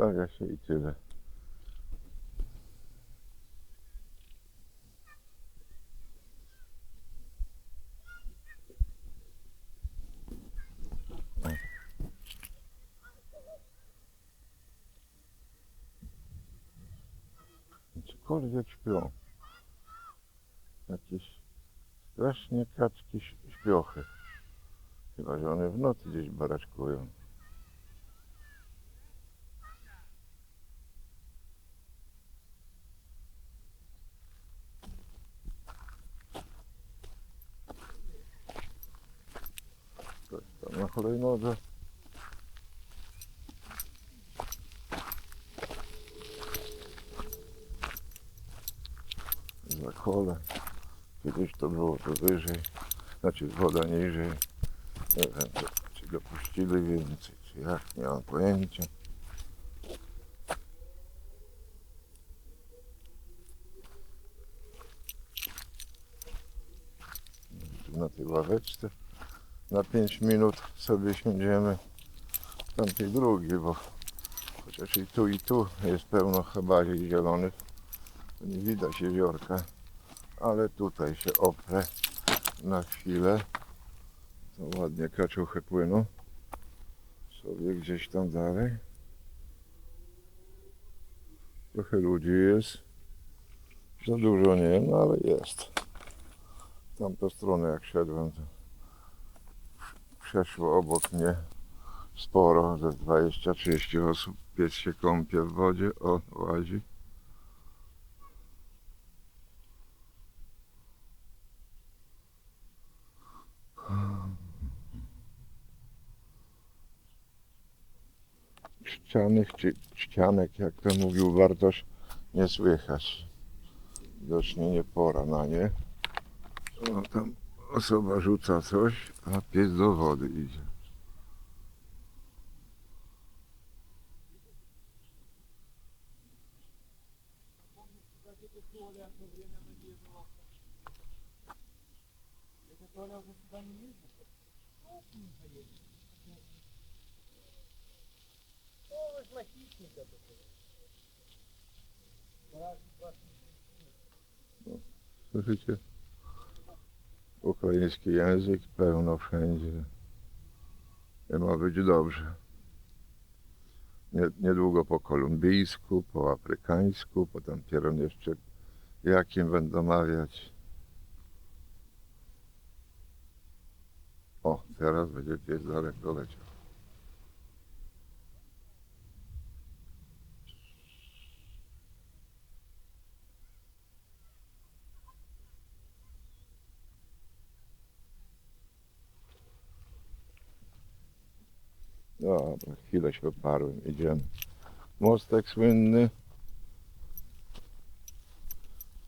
Stawia się i tyle. Cokolwiek śpią. Jakieś strasznie kaczki śpiochy. Chyba, że one w nocy gdzieś baraczkują. Ktoś tam na hulajnodze. Za kole. Kiedyś to było to wyżej, znaczy woda niżej. Nie wiem, czy, go puścili więcej, czy jak, nie mam pojęcia. Na tej ławeczce na 5 minut sobie siądziemy w tamtej drugiej, bo chociaż i tu i tu jest pełno habari zielonych, nie widać jeziorka, ale tutaj się oprę na chwilę. To ładnie kaczuchy płyną sobie gdzieś tam dalej. Trochę ludzi jest. Za dużo nie, no ale jest. W tamtą stronę jak szedłem, to przeszło obok mnie sporo, ze 20-30 osób. Pies się kąpie w wodzie, o, łazi. Ścianych czy jak to mówił Bartosz, nie słychać. Widocznie nie pora na nie. O, tam osoba rzuca coś, a pies do wody idzie. Słyszycie? Ukraiński język pełno wszędzie. I ma być dobrze. Nie, niedługo po kolumbijsku, po afrykańsku, potem dopiero jeszcze jakim będą mawiać. O, teraz będzie pies daleko leciał. Dobra, chwilę się oparłem, idziemy. Mostek słynny,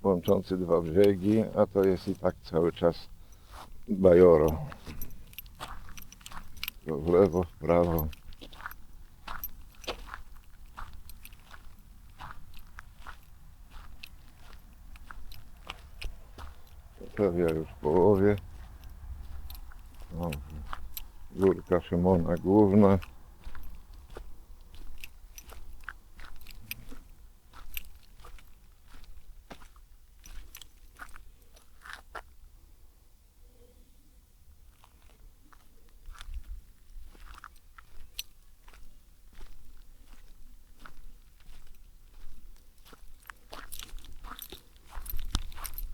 łączący dwa brzegi, a to jest i tak cały czas bajoro. To w lewo, w prawo. Prawie już w połowie. O, Górka Szymona główna.